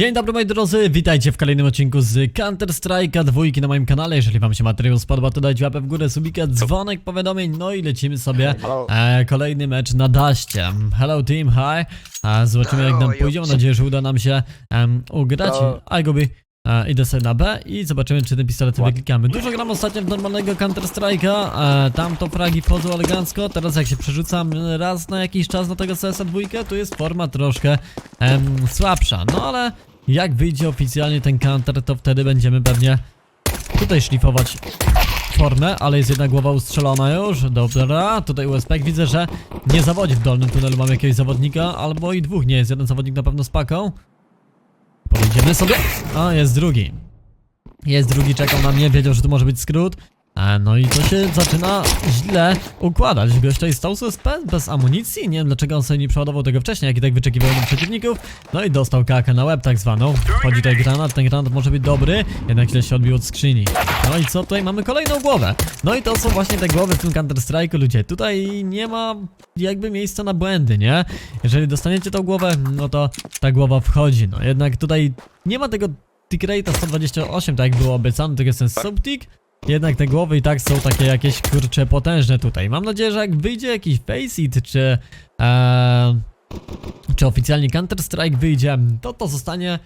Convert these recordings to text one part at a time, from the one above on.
Dzień dobry moi drodzy, witajcie w kolejnym odcinku z Counter Strike'a dwójki na moim kanale. Jeżeli wam się materiał spodobał, to dajcie łapę w górę, subika, dzwonek powiadomień, no i lecimy sobie e, kolejny mecz na daście. Hello team, hi. E, zobaczymy jak nam pójdzie, mam nadzieję, że uda nam się em, ugrać. I go be. E, idę sobie na B i zobaczymy czy ten pistolet wyklikamy. Dużo gram ostatnio w normalnego Counter Strike'a, e, tam to fragi wchodzą elegancko, teraz jak się przerzucam raz na jakiś czas na tego CS-a dwójkę, tu jest forma troszkę em, słabsza. No ale jak wyjdzie oficjalnie ten counter, to wtedy będziemy pewnie tutaj szlifować formę, ale jest jedna głowa ustrzelona już. Dobra, tutaj USP widzę, że nie zawodzi w dolnym tunelu. Mamy jakiegoś zawodnika, albo i dwóch nie jest. Jeden zawodnik na pewno z paką. Podejdziemy sobie. A, jest drugi. Jest drugi, czekał na mnie, wiedział, że tu może być skrót. E, No i to się zaczyna źle układać. Gość tutaj stał z USP bez amunicji. Nie wiem dlaczego on sobie nie przeładował tego wcześniej, jak i tak wyczekiwał przeciwników. No i dostał kakę na łeb tak zwaną. Wchodzi tutaj granat, ten granat może być dobry, jednak źle się odbił od skrzyni. No i co? Tutaj mamy kolejną głowę. No i to są właśnie te głowy w tym Counter Strike'u, ludzie. Tutaj nie ma jakby miejsca na błędy, nie? Jeżeli dostaniecie tą głowę, no to ta głowa wchodzi. No jednak tutaj nie ma tego tick rate'a 128, tak jak było obiecane, tylko jest ten subtick. Jednak te głowy i tak są takie jakieś kurcze potężne tutaj. Mam nadzieję, że jak wyjdzie jakiś Faceit czy e, czy oficjalnie Counter Strike wyjdzie, to to zostanie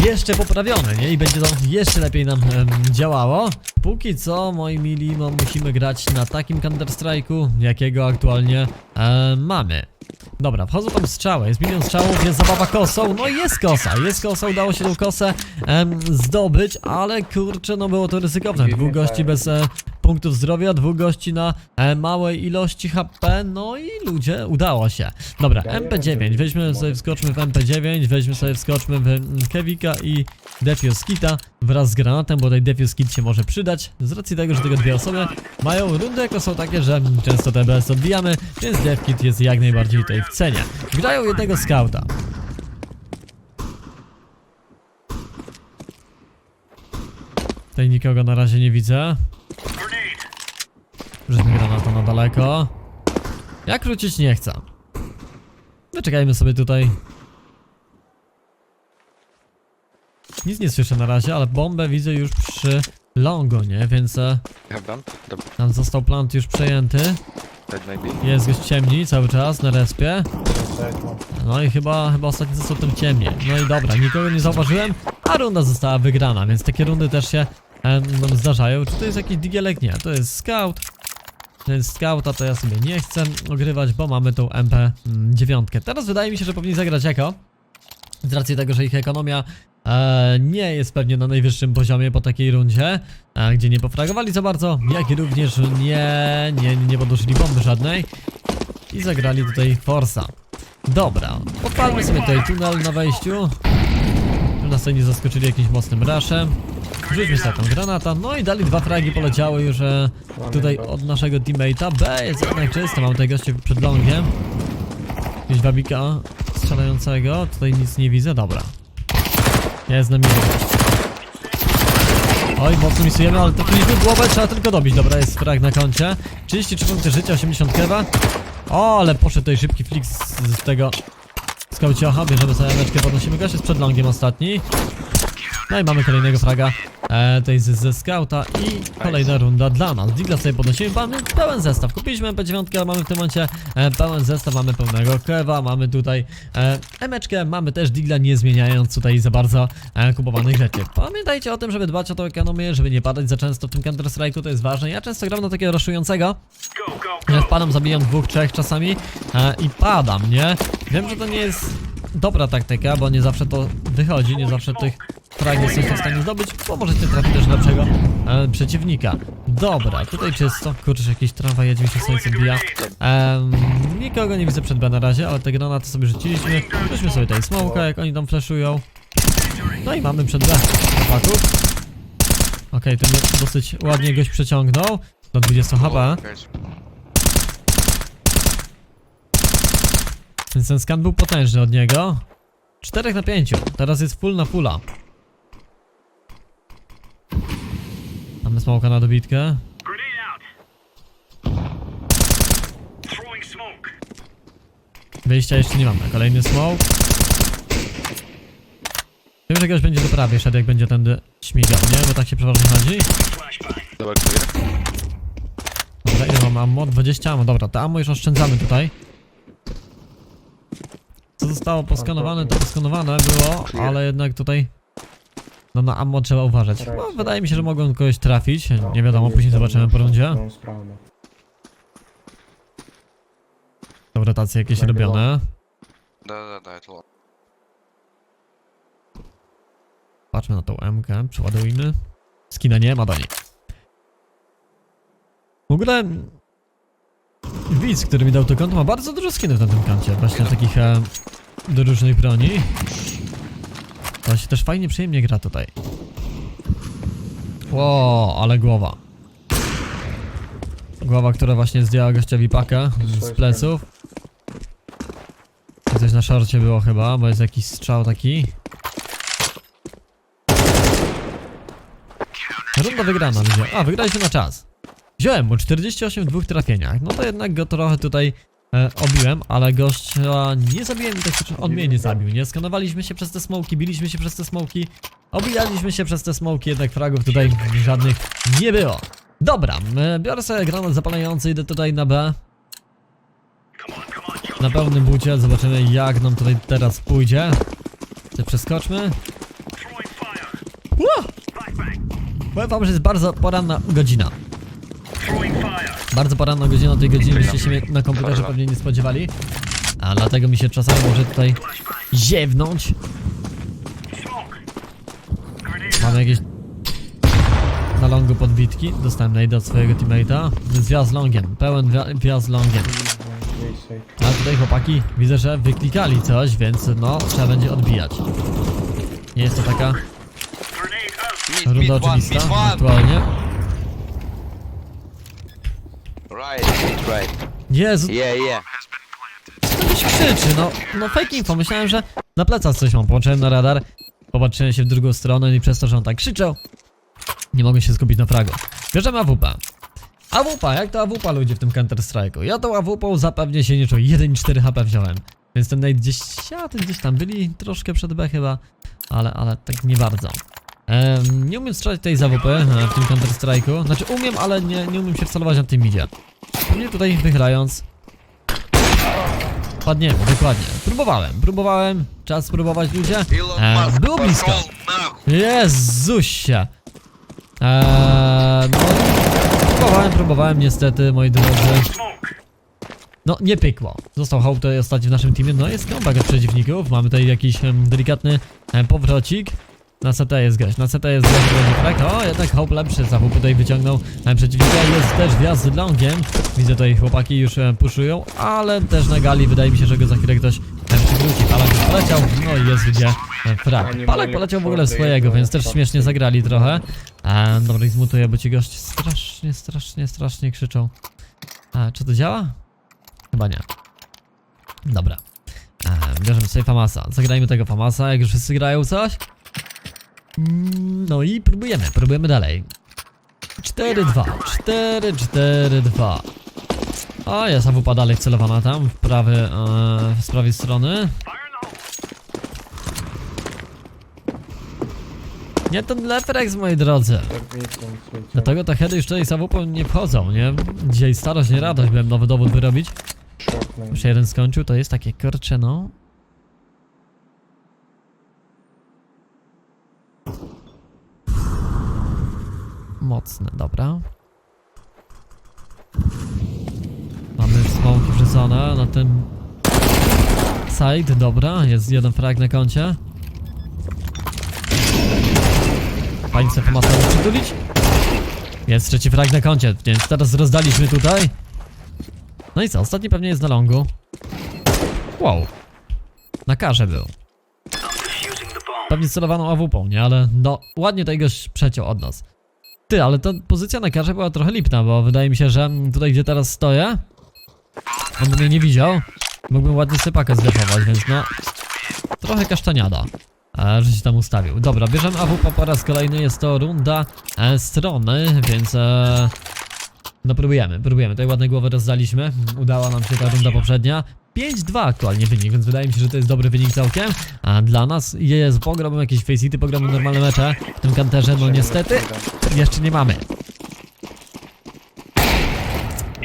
jeszcze poprawione, nie? I będzie to jeszcze lepiej nam em, działało. Póki co, moi mili, no, musimy grać na takim Counter Strike'u, jakiego aktualnie e, mamy. Dobra, wchodzą tam strzały, jest milion strzałów, jest zabawa kosą, no i jest kosa, jest kosa, udało się tą kosę em, zdobyć, ale kurczę, no było to ryzykowne, dwóch gości bez e, punktów zdrowia, dwóch gości na e, małej ilości HP, no i ludzie, udało się. Dobra, MP9, weźmy sobie, wskoczmy w MP9, weźmy sobie, wskoczmy w mm, Kevika i Defuse Kita wraz z granatem, bo tutaj Defuse Kit się może przydać, z racji tego, że tylko dwie osoby mają rundy, jako są takie, że mm, często TBS odbijamy, więc Def Kit jest jak najbardziej tutaj w cenie. Grają jednego skauta. Tutaj nikogo na razie nie widzę. Rzućmy granatą na daleko. Ja krócić nie chcę. Wyczekajmy sobie tutaj. Nic nie słyszę na razie, ale bombę widzę już przy longo, nie? Więc e, tam został plant już przejęty. that maybe. Jest gość ciemni cały czas na respie. No i chyba, chyba ostatni został tym ciemniej. No i dobra, nikogo nie zauważyłem, a runda została wygrana, więc takie rundy też się em, nam zdarzają. Czy to jest jakiś digielek? Nie, to jest scout. Więc scouta to ja sobie nie chcę ogrywać, bo mamy tą MP9. Teraz wydaje mi się, że powinni zagrać jako. Z racji tego, że ich ekonomia e, nie jest pewnie na najwyższym poziomie po takiej rundzie, e, gdzie nie pofragowali za bardzo, jak i również nie, nie, nie podłożyli bomby żadnej i zagrali tutaj Forsa. Dobra, odpalmy sobie tutaj tunel na wejściu, nas tutaj nie zaskoczyli jakimś mocnym rushem. Rzućmy sobie tą granata, no i dali dwa fragi poleciały już e, tutaj od naszego teammate'a. B jest jednak czysto, mam tutaj gości przed longiem. Jakiegoś wabika strzelającego, tutaj nic nie widzę, dobra. Jest na midzie. Oj, mocno misujemy, ale trafiliśmy w głowę, trzeba tylko dobić. Dobra, jest frag na koncie. 33 punkty życia, 80 kewa. O, ale poszedł tutaj szybki flick z, z tego skauciocha. Bierzemy sobie meczkę, podnosimy gość, jest przed longiem ostatni. No i mamy kolejnego fraga e, tutaj z, ze scouta i kolejna runda dla nas. Digla sobie podnosimy, mamy pełen zestaw. Kupiliśmy MP9, ale mamy w tym momencie e, pełen zestaw, mamy pełnego kewa, mamy tutaj e, emeczkę, mamy też digla, nie zmieniając tutaj za bardzo e, kupowanych rzeczy. Pamiętajcie o tym, żeby dbać o tą ekonomię, żeby nie padać za często w tym Counter Strike'u, to jest ważne. Ja często gram na takiego ruszującego, ja wpadam, zabijam dwóch, trzech czasami e, i padam, nie? Wiem, że to nie jest dobra taktyka, bo nie zawsze to wychodzi, nie zawsze tych frag jesteście w stanie zdobyć, bo możecie trafić też lepszego e, przeciwnika. Dobra, tutaj czysto. Kurczę, jakiś trawa jedzie mi się słońce bija. Em, nikogo nie widzę przed B na razie, ale te granaty sobie rzuciliśmy. Rzućmy sobie tutaj smoka, jak oni tam flashują. No i mamy przed B chłopaków. Okej, ten mnie dosyć ładnie goś przeciągnął. Do 20 HP. Więc ten skan był potężny od niego. 4 na 5. Teraz jest full na fulla. Mamy smoka na dobitkę. Wyjścia jeszcze nie mamy. Kolejny smoke. że goś będzie do prawej szedł, jak będzie tędy śmigał, nie? Bo tak się przeważnie chodzi. Clear. Dobra, ile mam ammo? 20 ammo, dobra, to ammo już oszczędzamy tutaj. Co zostało poskanowane, to poskanowane było, ale jednak tutaj... No na ammo trzeba uważać. No, wydaje mi się, że mogą kogoś trafić. Nie wiadomo, później zobaczymy po rundzie. Są rotacje jakieś robione. Da, da, da, to. Patrzmy na tą MK, przeładujmy. Skina nie ma do niej. W ogóle widz, który mi dał to konto ma bardzo dużo skinów na tym kancie, właśnie takich e, do różnych broni. To się też fajnie, przyjemnie gra tutaj. Ło, ale głowa. Głowa, która właśnie zdjęła gościowi pakę z pleców. Coś na szorcie było chyba, bo jest jakiś strzał taki. Runda wygrana, ludzie. A, wygraliśmy na czas. Wziąłem mu 48 w dwóch trafieniach. No to jednak go trochę tutaj e, obiłem, ale gościa nie zabiłem i tak się- on mnie nie zabił, nie? Skanowaliśmy się przez te smoki, biliśmy się przez te smoki, obijaliśmy się przez te smoki, jednak fragów tutaj żadnych nie było. Dobra, e, biorę sobie granat zapalający, idę tutaj na B. Na pełnym bucie, zobaczymy jak nam tutaj teraz pójdzie. Czy przeskoczmy? Powiem wam, że jest bardzo poranna godzina. Bardzo poranna godzina, o tej godzinie byście się na komputerze pewnie nie spodziewali. A dlatego mi się czasami może tutaj ziewnąć. Mamy jakieś na longu podbitki. Dostałem nade od swojego teammate'a. Zwiaz longiem, pełen wjazd longiem. A tutaj chłopaki widzę, że wyklikali coś, więc no trzeba będzie odbijać. Nie jest to taka runda oczywista aktualnie. Right, right. Jezu, Yeah, yeah. Ktoś krzyczy, no, no fake info, myślałem, że na plecach coś mam, połączyłem na radar, popatrzyłem się w drugą stronę i przez to, że on tak krzyczał, nie mogę się skupić na fragu. Bierzemy AWP. AWP, jak to AWP ludzie w tym Counter Strike'u? Ja tą AWP zapewnie się nie czuję, 1,4 HP wziąłem. Więc ten nade gdzieś, ja, ten gdzieś tam byli, troszkę przed B chyba, ale, ale tak nie bardzo. Ehm, nie umiem strzelać tej zawopy e, w tym Counter Strike'u. Znaczy umiem, ale nie, nie umiem się wstalować na tym midzie. Mnie tutaj wychylając. Padniemy, dokładnie. Próbowałem, próbowałem. Czas spróbować ludzie. Ehm, było blisko. Jezusia. Eee, no, próbowałem, próbowałem niestety, moi drodzy. No, nie pykło. Został hołd ostatni w naszym teamie. No, jest comeback przeciwników. Mamy tutaj jakiś um, delikatny um, powrocik. Na CT jest gość, na CT jest gość, będzie frag. O, jednak Hope lepszy, za tutaj wyciągnął przeciwnika. Jest też wjazd z longiem. Widzę tutaj chłopaki już em, puszują, ale też na gali wydaje mi się, że go za chwilę ktoś em, przywróci. Palak już poleciał, no i jest gdzie em, frag. Palak poleciał w ogóle swojego, więc też śmiesznie zagrali trochę. A, dobra, ich zmutuję, bo ci goście strasznie, strasznie, strasznie krzyczą. A, czy to działa? Chyba nie. Dobra. E, bierzemy sobie Famasa. Zagrajmy tego Famasa, jak już wszyscy grają coś. No i próbujemy, próbujemy dalej. 4-2, 4-4-2. O, jest AWP dalej wcelowana tam, w prawy, e, z prawej strony. Nie ten Leprex, moi drodzy. Dlatego te heady już tutaj AWP nie wchodzą, nie? Dzisiaj starość, nie radość, byłem nowy dowód wyrobić. Już jeden skończył, to jest takie kurcze, no. Mocne, dobra. Mamy smoki wrzucone na tym side, dobra, jest jeden frag na koncie. Pani chce pomacę przytulić? Jest trzeci frag na koncie, więc teraz rozdaliśmy tutaj. No i co, ostatni pewnie jest na longu. Wow. Na karze był. Pewnie celowaną AWP, nie? Ale no, ładnie tutaj goś przeciął od nas. Ty, ale ta pozycja na karze była trochę lipna, bo wydaje mi się, że tutaj gdzie teraz stoję, on by mnie nie widział. Mógłbym ładnie sypaka zdefować, więc no, trochę kasztaniada. E, że się tam ustawił. Dobra, bierzemy AWP po raz kolejny, jest to runda e, strony, więc e, no próbujemy, próbujemy. Tutaj ładne głowy rozdaliśmy. Udała nam się ta runda poprzednia. 5-2 aktualnie wynik, więc wydaje mi się, że to jest dobry wynik całkiem. A dla nas jest pogramy jakieś facety, pogramy normalne mecze. W tym kanterze, no niestety, jeszcze nie mamy.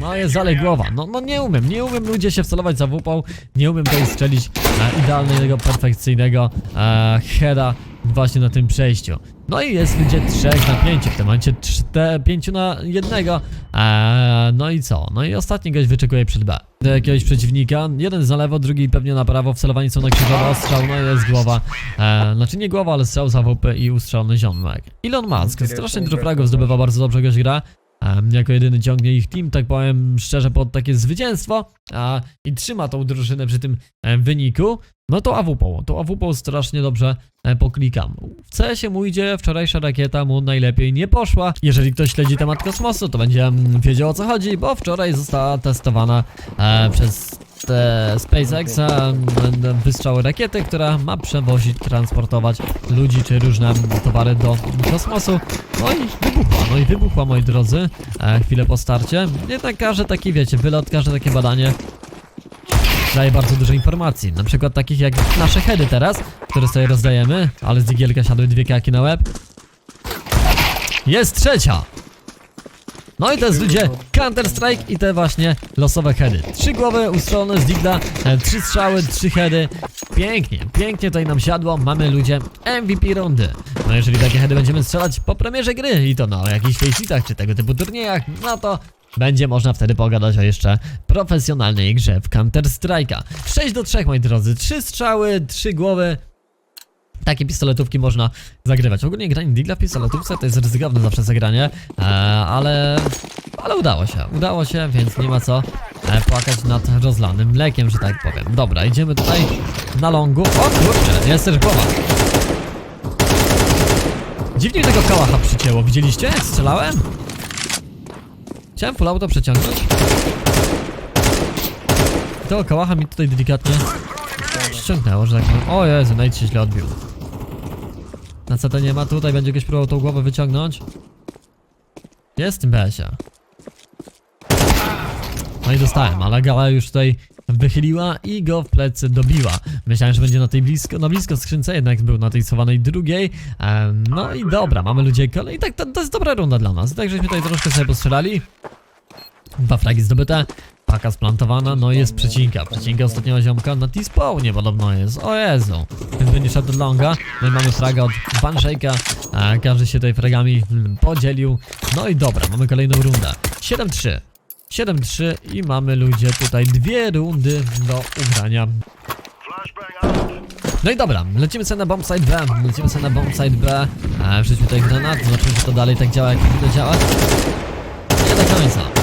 No jest zaległowa. No, no nie umiem, nie umiem ludzie się wcelować za wupą, nie umiem tutaj strzelić e, idealnego, perfekcyjnego e, heada właśnie na tym przejściu. No i jest ludzie 3 na 5 w tym momencie, 5 na 1. E, no i co? No i ostatni gość wyczekuje przed B. Do jakiegoś przeciwnika, jeden za lewo, drugi pewnie na prawo, wcelowani są na krzyżowo, strzał, no i jest głowa. E, znaczy nie głowa, ale strzał za WP i ustrzelony ziomek. Elon Musk strasznie dużo fragów zdobywa, bardzo dobrze goś gra. Jako jedyny ciągnie ich team, tak powiem szczerze, pod takie zwycięstwo a, i trzyma tą drużynę przy tym wyniku, no to AWP, to AWP strasznie dobrze e, poklikam. W CS-ie mu idzie, wczorajsza rakieta mu najlepiej nie poszła. Jeżeli ktoś śledzi temat kosmosu, to będzie wiedział o co chodzi, bo wczoraj została testowana e, przez te SpaceX m, wystrzał rakiety, która ma przewozić, transportować ludzi czy różne towary do kosmosu. No i wybuchła, no i wybuchła moi drodzy, e, chwilę po starcie. Jednak każdy taki, wiecie, wylot, każde takie badanie daje bardzo dużo informacji. Na przykład takich jak nasze heady teraz, które sobie rozdajemy, ale z digielka siadły dwie kaki na łeb. Jest trzecia! No i to jest ludzie Counter Strike i te właśnie losowe heady. Trzy głowy ustrzelone z digla, e, trzy strzały, trzy heady. Pięknie, pięknie tutaj nam siadło. Mamy ludzie MVP rundy. No jeżeli takie heady będziemy strzelać po premierze gry i to na jakichś faceitach czy tego typu turniejach, no to będzie można wtedy pogadać o jeszcze profesjonalnej grze w Counter Strike'a. 6 do 3 moi drodzy, trzy strzały, trzy głowy. Takie pistoletówki można zagrywać. Ogólnie granie digla w pistoletówce to jest ryzykowne zawsze zagranie, e, ale, ale udało się. Udało się, więc nie ma co e, płakać nad rozlanym mlekiem, że tak powiem. Dobra, idziemy tutaj na longu. O kurczę, jest też głowa. Dziwnie tego kałacha przycięło, widzieliście jak strzelałem? Chciałem full auto przeciągnąć. Tego kałacha mi tutaj delikatnie ściągnęło, że tak powiem. O Jezu, się źle odbił. Na CT nie ma, tutaj będzie ktoś próbował tą głowę wyciągnąć. Jest tym BS-ie. No i dostałem, ale gala już tutaj wychyliła i go w plecy dobiła. Myślałem, że będzie na tej blisko, na blisko skrzynce, jednak był na tej schowanej drugiej. No i dobra, mamy ludzie kolej. Tak to, to jest dobra runda dla nas. Tak żeśmy tutaj troszkę sobie postrzelali. Dwa fragi zdobyte. Paka splantowana, no jest przecinka. Przecinka ostatniego ziomka na T-spawnie podobno jest. O Jezu. Więc będzie szedł longa. No i mamy fraga od Banshake'a. Każdy się tutaj fragami mm, podzielił. No i dobra, mamy kolejną rundę. 7-3. 7-3 i mamy ludzie tutaj dwie rundy do ugrania. No i dobra, lecimy sobie na bombsite B, lecimy sobie na bombsite B, e, wrzućmy tutaj granat, zobaczymy czy to dalej tak działa jak powinno działać. Nie do końca.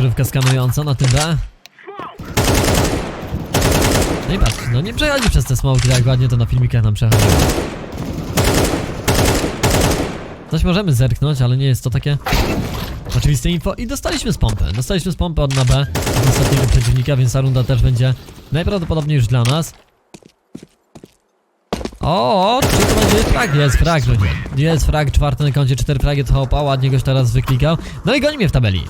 Krywka skanująca na tym B. No i patrz, no nie przechodzi przez te smoki, tak ładnie to na filmikach nam przechodzi. Coś możemy zerknąć, ale nie jest to takie oczywiste info. I dostaliśmy z pompy. Dostaliśmy z pompy od na B od ostatniego przeciwnika, więc ta runda też będzie najprawdopodobniej już dla nas. O, czy to będzie frag? Jest frag, ludzie. Jest frag, czwarty na koncie, cztery fragi, to hopa, ładnie goś teraz wyklikał. No i goni mnie w tabeli.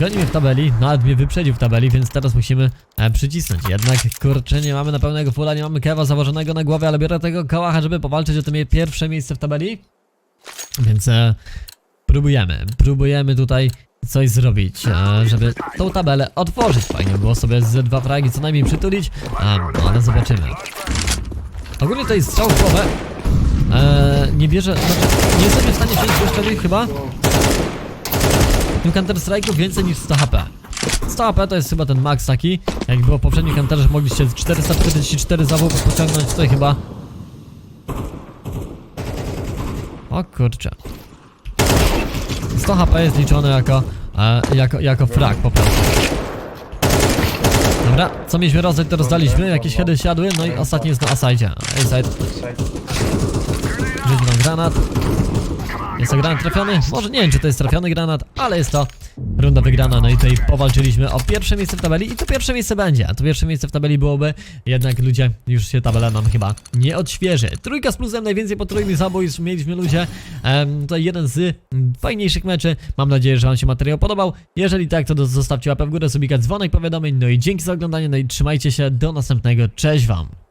Goni mnie w tabeli, nawet mnie wyprzedził w tabeli, więc teraz musimy e, przycisnąć. Jednak, kurczę, nie mamy na pełnego fulla, nie mamy kewa założonego na głowie, ale biorę tego kałacha, żeby powalczyć o to pierwsze miejsce w tabeli. Więc e, próbujemy, próbujemy tutaj coś zrobić, e, żeby tą tabelę otworzyć. Fajnie było sobie ze dwa fragi co najmniej przytulić, no, ale zobaczymy. Ogólnie tutaj strzał w głowę. E, nie bierze, znaczy nie jesteśmy w stanie wziąć jeszcze chyba. Tym Counter Strike'u więcej niż 100 HP. 100 HP to jest chyba ten max taki. Jak było w poprzednim Counterze, mogliście 444 zawodów pociągnąć, tutaj chyba o kurczę. 100 HP jest liczone jako, e, jako, jako frag po prostu. Dobra, co mieliśmy rozdać, to rozdaliśmy. Jakieś heady siadły, no i ostatni jest na A-side. A-side. Rzuć nam granat. Jest to granat trafiony? Może nie wiem, czy to jest trafiony granat, ale jest to runda wygrana. No i tutaj powalczyliśmy o pierwsze miejsce w tabeli i to pierwsze miejsce będzie. A to pierwsze miejsce w tabeli byłoby, jednak ludzie, już się tabela nam chyba nie odświeży. Trójka z plusem, najwięcej potrójnych zabójstw mieliśmy ludzie. Em, to jeden z fajniejszych meczy. Mam nadzieję, że wam się materiał podobał. Jeżeli tak, to zostawcie łapę w górę, subika, dzwonek, powiadomień. No i dzięki za oglądanie, no i trzymajcie się, do następnego. Cześć wam!